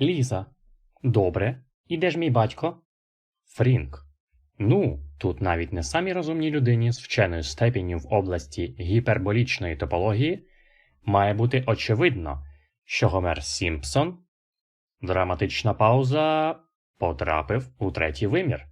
Ліза. Добре. І де ж мій батько? Фрінк. Ну, тут навіть не самій розумній людині з вченою степенью в області гіперболічної топології має бути очевидно, що Гомер Сімпсон, драматична пауза, потрапив у третій вимір.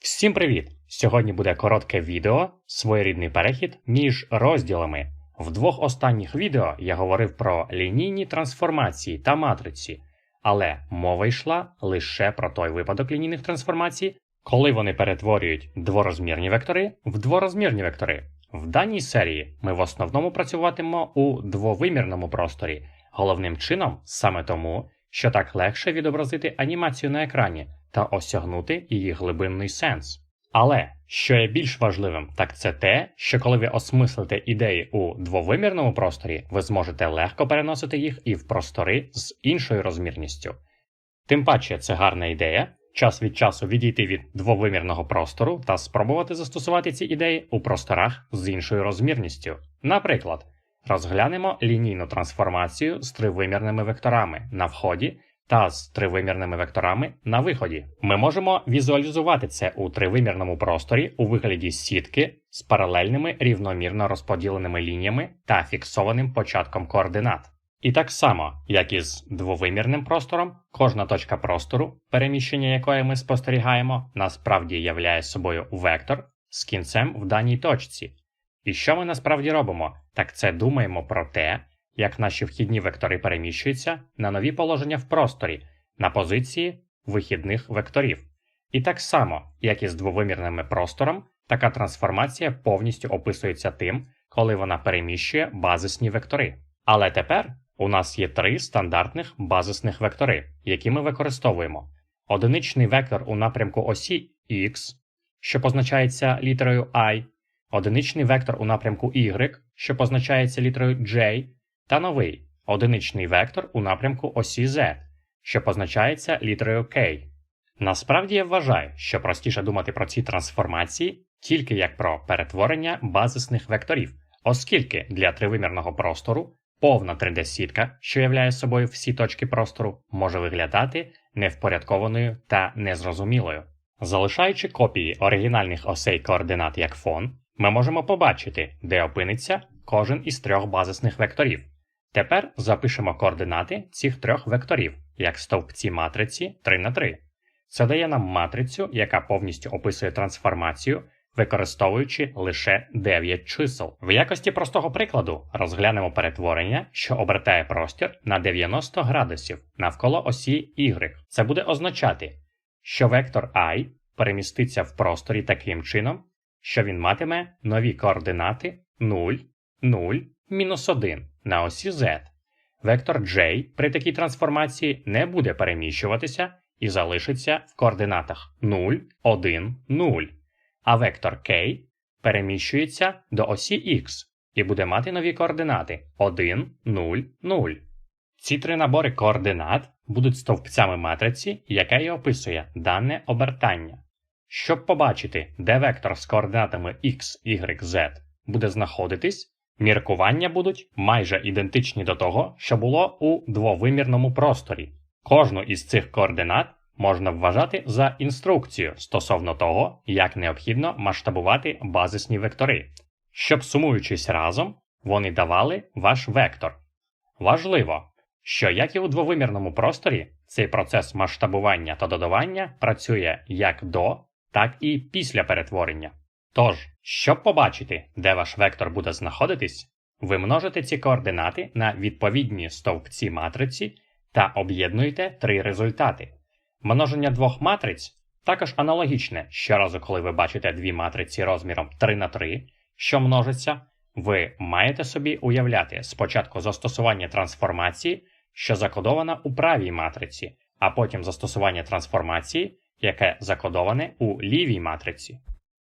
Всім привіт! Сьогодні буде коротке відео, своєрідний перехід між розділами. В двох останніх відео я говорив про лінійні трансформації та матриці, але мова йшла лише про той випадок лінійних трансформацій, коли вони перетворюють дворозмірні вектори в дворозмірні вектори. В даній серії ми в основному працюватимемо у двовимірному просторі, головним чином саме тому, що так легше відобразити анімацію на екрані та осягнути її глибинний сенс. Але що є більш важливим, так це те, що коли ви осмислите ідеї у двовимірному просторі, ви зможете легко переносити їх і в простори з іншою розмірністю. Тим паче це гарна ідея час від часу відійти від двовимірного простору та спробувати застосувати ці ідеї у просторах з іншою розмірністю. Наприклад, розглянемо лінійну трансформацію з тривимірними векторами на вході та з тривимірними векторами на виході. Ми можемо візуалізувати це у тривимірному просторі у вигляді сітки з паралельними рівномірно розподіленими лініями та фіксованим початком координат. І так само, як і з двовимірним простором, кожна точка простору, переміщення якої ми спостерігаємо, насправді являє собою вектор з кінцем в даній точці. І що ми насправді робимо? Так це думаємо про те, як наші вхідні вектори переміщуються на нові положення в просторі на позиції вихідних векторів. І так само, як і з двовимірними простором, така трансформація повністю описується тим, коли вона переміщує базисні вектори. Але тепер у нас є три стандартних базисних вектори, які ми використовуємо: одиничний вектор у напрямку осі X, що позначається літерою I, одиничний вектор у напрямку Y, що позначається літерою J, та новий одиничний вектор у напрямку осі Z, що позначається літерою K. Насправді я вважаю, що простіше думати про ці трансформації тільки як про перетворення базисних векторів, оскільки для тривимірного простору повна 3D-сітка, що являє собою всі точки простору, може виглядати невпорядкованою та незрозумілою. Залишаючи копії оригінальних осей координат як фон, ми можемо побачити, де опиниться кожен із трьох базисних векторів. Тепер запишемо координати цих трьох векторів як стовпці матриці 3 на 3. Це дає нам матрицю, яка повністю описує трансформацію, використовуючи лише 9 чисел. В якості простого прикладу розглянемо перетворення, що обертає простір на 90 градусів навколо осі Y. Це буде означати, що вектор I переміститься в просторі таким чином, що він матиме нові координати 0, 0, мінус 1 на осі Z. Вектор J при такій трансформації не буде переміщуватися і залишиться в координатах 0, 1, 0. А вектор K переміщується до осі X і буде мати нові координати 1, 0, 0. Ці три набори координат будуть стовпцями матриці, яка і описує дане обертання. Щоб побачити, де вектор з координатами x, y, z буде знаходитись, Міркування будуть майже ідентичні до того, що було у двовимірному просторі. Кожну із цих координат можна вважати за інструкцію стосовно того, як необхідно масштабувати базисні вектори, щоб сумуючись разом, вони давали ваш вектор. Важливо, що як і у двовимірному просторі, цей процес масштабування та додавання працює як до, так і після перетворення. Тож, щоб побачити, де ваш вектор буде знаходитись, ви множите ці координати на відповідні стовпці матриці та об'єднуєте три результати. Множення двох матриць також аналогічне щоразу, коли ви бачите дві матриці розміром 3 на 3, що множиться, ви маєте собі уявляти спочатку застосування трансформації, що закодована у правій матриці, а потім застосування трансформації, яке закодоване у лівій матриці.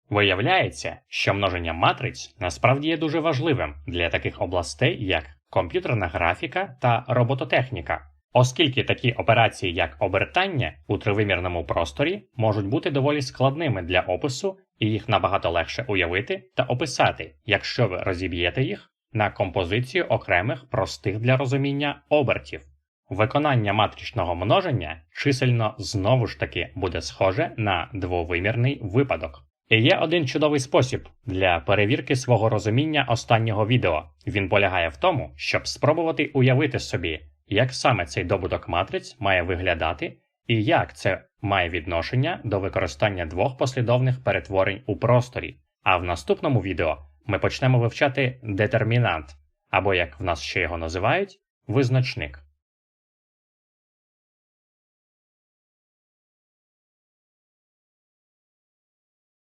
Виявляється, що множення матриць насправді є дуже важливим для таких областей, як комп'ютерна графіка та робототехніка, оскільки такі операції, як обертання у тривимірному просторі, можуть бути доволі складними для опису, і їх набагато легше уявити та описати, якщо ви розіб'єте їх на композицію окремих простих для розуміння обертів. Виконання матричного множення чисельно знову ж таки буде схоже на двовимірний випадок. Є один чудовий спосіб для перевірки свого розуміння останнього відео. Він полягає в тому, щоб спробувати уявити собі, як саме цей добуток матриць має виглядати і як це має відношення до використання двох послідовних перетворень у просторі. А в наступному відео ми почнемо вивчати детермінант, або як в нас ще його називають, визначник.